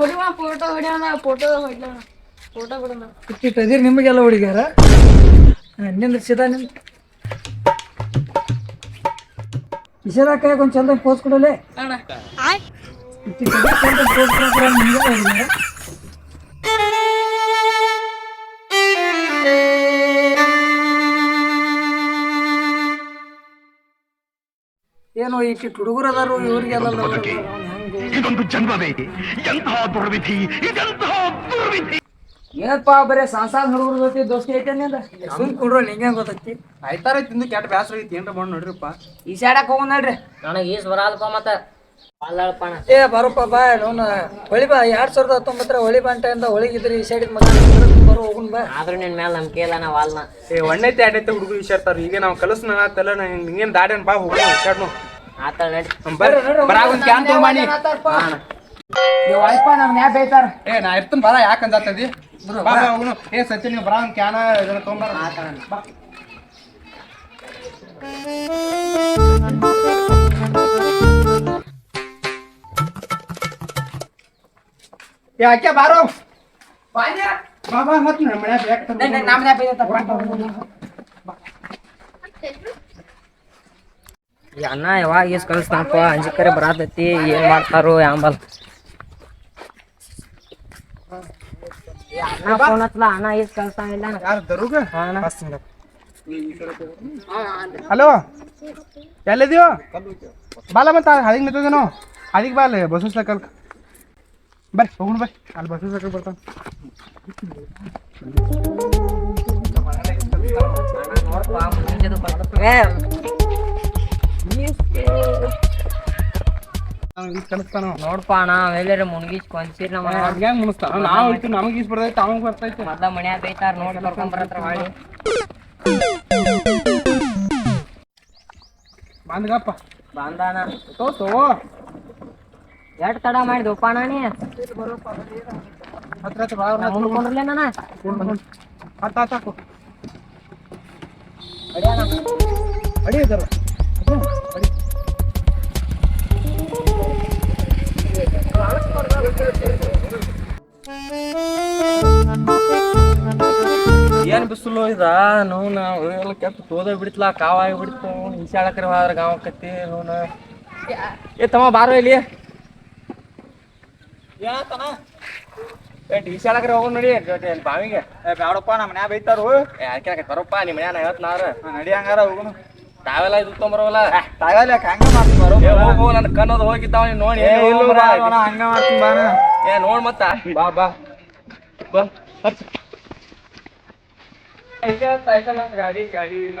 ಹೊಡಿವ photo ಹೊಡ್ಯಾನ photo ಹೊಡ್ಯಾನ photo ಬಿಡೋಣ. ಇಟ್ಟಿಟ್ಟು ಅದಿರಿ ನಿಮಗೆಲ್ಲ ಹುಡುಗ್ಯಾರ? ನಿಂದ್ರ ಸಿದ ನಿಂದ. ಕಿಶದ ಕೈ ಒಂದು ಚಂದ ಪೋಸ್ ಕೊಡಲೆ? ಪೋಸ್ ಕೊಡಕ್ರ ನಿಮಗೆಲ್ಲ ಹುಡುಗ್ಯಾರ? ಏನು ಇಟ್ಟಿಟ್ಟು ಹುಡುಗರು ಅದಾರು ಇವ್ರಿಗೆಲ್ಲ ಇದೊಂದು ಜನ್ಮವೇ. ಎಂತಹ ದುರ್ವಿಧಿ ಇದೆಂತಹ ದುರ್ವಿಧಿ. ಏನಪ್ಪ ಬರೇ ಸಂಸಾರ ಹುಡುಗರ ಜೊತೆ ದೋಸ್ತಿ ಐತೆ ನಿಂದ? ಸುಮ್ ಕುಡ್ರು ನಿಂಗೆ ಗೊತ್ತೈತಿ ಆಯ್ತಾರ ತಿಂದು ಕೆಟ್ಟ ಬ್ಯಾಸರ ಐತಿ ಏನ್ರ ಮಾಡಿ ನೋಡ್ರಿಪ್ಪ. ಈ ಸ್ಯಾಡಕ್ ಹೋಗ ನೋಡ್ರಿ. ನನಗೆ ಈಸ್ ಬರಲ್ಪ ಮತ್ತ. ಏ ಬರಪ್ಪ ಬಾ ನೋನ ಹೊಳಿ ಬಾ. ಎರಡ್ ಸಾವಿರದ ಹತ್ತೊಂಬತ್ತರ ಹೊಳಿ ಬಂಟೆಯಿಂದ ಹೊಳಿಗಿದ್ರಿ ಈ ಸೈಡ್ ಮಗ ಬರೋ ಹೋಗುನ್ ಬಾ. ಆದ್ರೆ ನಿನ್ ಮೇಲೆ ನಮ್ ಕೇಳ ನಾ ಅಲ್ಲ ಏ ಒಣ್ಣೈತೆ ಎರಡೈತೆ ಹುಡುಗರು ವಿಷಾಡ್ತಾರ ಈಗ ನಾವು ಕಲಸ್ನ ತಲೆ ಹಿಂಗೇನ್ ದಾಡೇನ್ ಬಾ ಹೋಗೋಣ ವಿಷಾಡ್ನು ಆತ ನಡಿ. ಬರಾಗ ಒಂದ್ ಕ್ಯಾನ್ ತೊಗೊಂಬಾನಿ ನೀವು ಅಲ್ಪ ನಮ್ ನ್ಯಾ ಬೈತಾರ ಏ ನಾ ಇರ್ತನ್ ಬರ ಯಾಕೆ ಅಂದಾತದಿ ಬಾ ಬಾ. ಅವನು ಏ ಸತ್ಯ ನೀವು ಬರಾ ಕ್ಯಾನಾ ಕ್ಯಾನ ಇದನ್ನ ತೊಗೊಂಬಾರ ಬಾ. ಏ ಅಕ್ಕೆ ಬಾರೋ. ಬಾ ಮತ್ತೆ ಮತ್ ನಮ್ಮ ಮನ್ಯಾಗ ಯಾಕೆ ನಮ್ಮ ಮನ್ಯಾಗ ನ್ಯಾ ಬೈತಾರ ಈ ಅಣ್ಣ ಯಾವಾಗ ಈಸ್ ಕಳಿಸ್ತಾನಪ್ಪ ಅಂಜಿಕರೆ ಬರಾತೈತಿ ಏನ್ ಮಾಡ್ತಾರೋ ಯಾಂಬಲ್ ಈ ಅಣ್ಣ ಫೋನ್ ಹಚ್ಚಲ ಅಣ್ಣ ಈಸ್ ಕಳಿಸ್ತಾನಿಲ್ಲ ಯಾರು ದರುಗ? ಹಾ ಅಣ್ಣ. ಹಲೋ ಎಲ್ಲಿದ್ಯೋ? ಬಾಲ ಮತ್ತ ಹದಿಗೆ ನಿಂತದೇನೋ ಹದಿಗೆ ಬಾ ಅಲ್ಲಿ ಬಸ್ ಸರ್ಕಲ್ ಬರ್ರಿ ಹೋಗೋಣ ಬರ್ರಿ. ಅಲ್ಲಿ ಬಸ್ ಸರ್ಕಲ್ ಬರ್ತಾನ. ಏ, ಕನಸ್ತಾನ ನೋಡ್ಪ ಅಣ್ಣ ಎಲ್ಲಾರ ಮುನ್ಗಿಸ್ ಕೊಂಚಿರ್ ನಮ್ಮ ನಾವು ಹೋಯ್ತು ನಮಗೆ ಈಸ್ ಬರ್ತೈತೆ ಅವಂಗ್ ಬರ್ತೈತೆ. ಮೊದ್ಲ ಮನ್ಯಾಗ ಬೈತಾರ ನೋಡಿ ಕರ್ಕೊಂಡ್ ಬರತ್ರ ಮಾಡಿ. ಬಂದ್ಗಪ್ಪ. ಬಂದಾನ ತೋ ಎಷ್ಟ್ ತಡ ಮಾಡಿ ಅಣ್ಣ ನೀ? ಹತ್ರ ಹತ್ರ ಬಾ ನಾ ಮುಂದ್ಕೊಂಡ್ರಲೇ ನಾನ ಹತ್ತ ಹತ್ತಾಕು ಅಡಿ ಏನ್ ಬಿಸಿಲು ಇದ? ನೋನ ಎಲ್ಲ ಕೆಟ್ಟ ತೋದ ಬಿಡಿತ್ಲಾ ಕಾವಾಗಿ ಬಿಡ್ತು. ಈಸಾಳಕರ ಹೋದ್ರ ಗಾವ ಕತ್ತಿ, ನೋನ. ಏ ತಮ್ಮ, ಬಾರೋ ಇಲ್ಲಿ. ಈಸಾಳಕರ ಹೋಗೋಣ ನೋಡಿ ಬಾವಿಗೆ. ಬ್ಯಾಡಪ್ಪ ನಮ್ಮ ಮನ್ಯಾಗ ಬೈತಾರು. ಯಾಕೆ ಬರಪ್ಪ ನಿಮ್ಮ ಮನ್ಯಾನ ಹೇಳ್ತಾರ ನಡಿ ಹಂಗಾರ ಹೋಗುನು. ತಾವೆಲ್ಲ ಇದು ತೊಂಬರವಲ್ಲ ತಾವೆಲ್ಲ ಹಂಗ ಮಾಡ್ತೀನಿ ಬರೋ ಹೋಗು ನನ್ನ ಕಣ್ಣೋದು ಹೋಗಿದ್ದಾವ ನೀನ್ ನೋಡಿ ಏ ಬಾ. ಹಂಗ ಮಾಡ್ತೀನಿ ಏ ನೋಡ್ ಮತ್ತ. ಬಾ ಬಾ. ಬಾ. ಗಾಡಿ ಗಾಡಿ ಇಲ್ಲ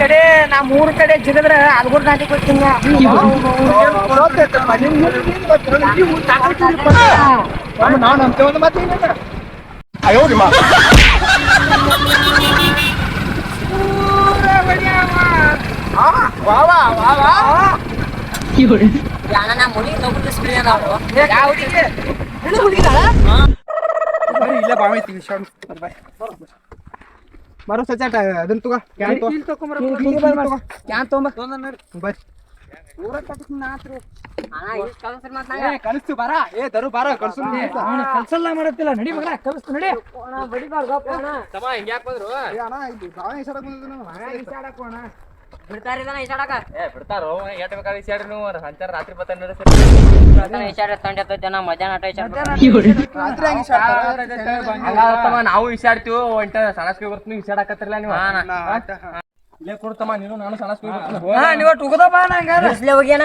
ಕಡೆ ನಾ ಮೂರ್ ಕಡೆ ಜಿಗದ್ರ ಅಲ್ಗುರ್ ನಾಟಿ ಕೊಡ್ತೀನಿ ನಾನು ಅಂತ ಒಂದು ಮತ್ತೆ ಏನಿಲ್ಲ ನಾ ಮುಡಿ ತಗೊಂಡಿಸ್ಬಿಡಿ ನಾವು ಬರ್ರಿ, ಇಲ್ಲೇ ಬಾವಿ ಐತಿ ವಿಷಾಡ್ ಬಾಯ್ ಬರೋ ಸಚಾಟ ಅದನ್ನ ತಗೋ ಕ್ಯಾನ್ ತಗೋ ಕ್ಯಾನ್ ಬರ್ರಿ ಕಳಿಸ್ತು ಬಾರ ಏ ದರು ಬಾರ ಕಳ್ಸು ಕಲ್ಸಲ್ಲ ಮಾಡತ್ತಿಲ್ಲ ನಡಿ ಮಗ ಕಲಿಸ್ತು ನಡಿ ಬಡಿಬಾರ್ದು ಹಿಂಗ್ಯಾಕ್ ಬಂದ್ರು ಅಣ್ಣ ಇದು ಬಾವಿ ಸಡಕ್ ಬಂದಿದ್ದು ಈಸಾಡಕ ಏ ಬಿಡ್ತಾರೋ? ಎಟ್ ಬೇಕಾದ್ರೆ ಈಸಾಡ್ರಿ ನೀವು? ಅಂತಾರ ರಾತ್ರಿ ಬತ್ತ ಬಿಡ್ತಾನ ಈಸಾಡ ತಂಡ ಜನ ಮಧ್ಯಾಹ್ನ ಆಟ ಹಂಗಾರತ್ತಮ್ಮ ನಾವು ಈಸಾಡ್ತೀವಿ ಒಂಟ ಸಣಸ್ಕಿ ಬರ್ತೀನಿ ಈಸಾಡಕತ್ತಿರಲ್ಲ ನೀವು? ಇಲ್ಲೇ ಕೊಡ್ತಮ್ಮ ನೀನು ನಾನು ಸಣಸ್ಕಿ ಬರ್ತೀನಿ. ನೀವು ಹೋಗ್ಯಾನ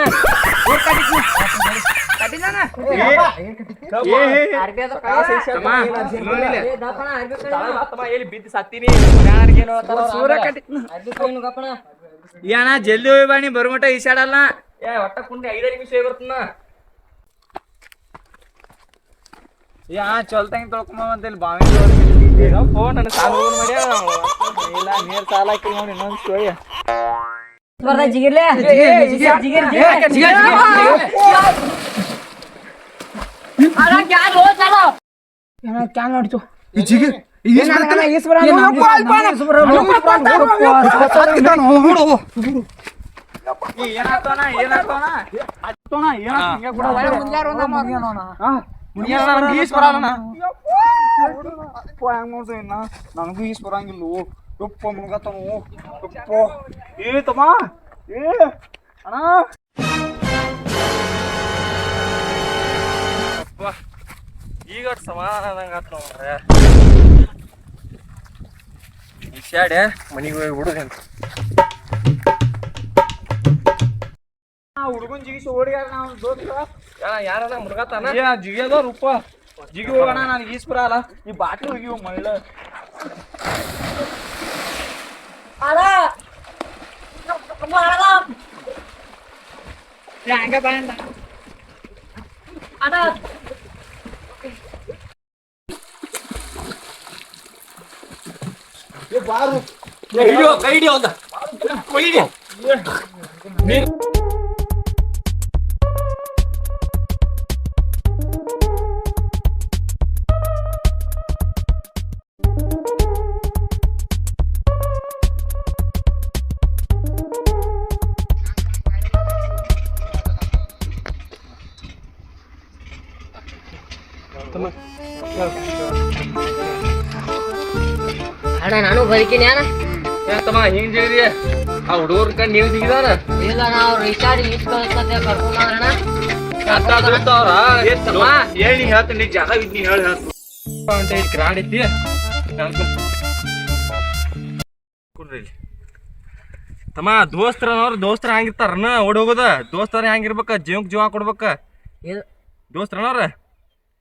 ಅದ ಏನೋ ಜಲ್ದಿ ಹೋಗಿ ಬಾ ನೀ ಬರುಮಟ ಈಸಾಡಲ್ಲ ಏ ಒಟ್ಟ ಕುಂಡಿ ಐದ ನಿಮಿಷ ಬರ್ತನ. ಯಾ ಚೊಲ್ತಂಗ್ ತೊಳ್ಕೊಂಬ ಅಂತ ಇಲ್ಲಿ ಬಾವಿ ಫೋನ್ ನನ್ನ ಸಾಲ ಫೋನ್ ಮಾಡ್ಯ? ಇಲ್ಲ ನೀರ್ ಸಾಲ ಹಾಕಿ ನೋಡಿ ಇನ್ನೊಂದು ಸೋಯ ಬರ್ದ ಜಿಗಿರ್ಲೆ? ಜಿಗಿರ್ ಜಿಗಿರ್ ಕ್ಯಾನ್ ನೋಡ್ತು ಜಿಗಿರ್ ನನಗೂ ಈಸ್ ಬರಂಗಿಲ್ಲ ಯಪ್ಪ ಮುಳುಗತ್ತಾನು. ಯಪ್ಪ. ಏ ತಮ್ಮ. ಏ ಅಣ್ಣ. ಈಗ ಸಮಾಧಾನ ಆತ್ ನೋಡ್ರೆ. ಈಶ್ಯಾಡೆ ಮನೆಗೆ ಹೋಗಿ ಬಿಡುದಂತ ಹುಡುಗನ್ ಜಿಗಿಸಿ ಓಡಿಯಾರ ನಾವು ದೋಸ್ತ. ಯಾರದ ಮುರುಗತಾನ ಜಿಗಿಯದ ರೂಪ. ಜಿಗಿ ಹೋಗೋಣ ನನಗೆ ಈಸ್ಪುರ ಅಲ್ಲ. ಈ ಬಾಟ್ಲಿ ಹೋಗಿವು ಮಳ್ಳ ಹಂಗ ಬಂದ ಹಿಡಿಯೋ ಕೈ ಹಿಡಿಯೋ ಒಂದ ಕೈ ಹಿಡಿಯೋ ಅಣ್ಣ ನಾನು ಬದುಕಿನಿ ಅಣ್ಣ. ತಮ್ಮ ಹಿಂಗ್ ಜೀವ್ರಿ ಆ ಹುಡುಗರ ಕಣ್ ನೀವು ಸಿಗಿದಾರ ಇಲ್ಲ ನಾವು ರಿಚಾರ್ಜ್ ಈಸ್ ಕಳಿಸ್ತದೆ ಕರ್ಕೊಂಡ್ ಅಣ್ಣ. ಹೇಳಿ ಹೇಳ್ತೀನಿ ಜಾಗ ಇದ್ನಿ ಹೇಳಿ ಗ್ರಾಡ್ ಐತಿ ಕುಡ್ರಿ. ತಮ್ಮ ದೋಸ್ತ್ರನವ್ರ ದೋಸ್ತರ ಹಂಗಿರ್ತಾರನ ಓಡ್ ಹೋಗೋದ. ದೋಸ್ತರ ಹೆಂಗಿರ್ಬೇಕ ಜೀವಕ್ ಜೀವ ಕೊಡ್ಬೇಕ? ದೋಸ್ತರ ದೋಸ್ತ್ರನವ್ರ?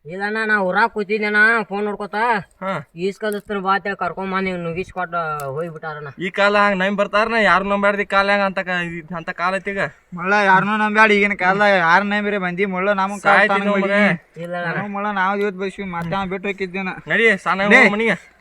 ಇಲ್ಲ ಅಣ್ಣ ನಾ ಊರಾಗ ಕೂತಿದ್ದೇನ ಫೋನ್ ನೋಡ್ಕೋತ. ಹಾ. ಈಸ್ ಕಲಿಸ್ತಾನ ಬಾ ಅಂತ ಕರ್ಕೊಂಡ್ ಬಂದ್ ನುಗ್ಗಿಸ್ ಕೊಟ್ಟು ಹೋಗ್ಬಿಟ್ಟಾರಣ್ಣ. ಈ ಕಾಲ ಹಂಗ ನಂಬಿ ಬರ್ತಾರನ? ಯಾರು ನಂಬ್ಯಾಡ್ದಿ ಕಾಲ ಹೆಂಗ ಅಂತ ಕ- ಇದ್- ಅಂತ ಕಾಲ ಐತಿ ಈಗ? ಮುಳ್ಳ ಯಾರನ್ನೂ ನಂಬ್ಯಾಡ ಈಗಿನ ಕಾಲ ಯಾರ ನಂಬಿರಿ ಬಂದಿ ಮುಳ್ಳ ನಮಗ್ ಕಾಯ್ತಿ ಇಲ್ಲ ಮುಳ್ಳ ನಾವು ಇವತ್ತು ಬಸ್ವಿ ಮತ್ತೆ ಬಿಟ್ಟು ಹೋಗಿದ್ದೇನ. ನಡಿ ಸಾನ ಮನಿಗೆ.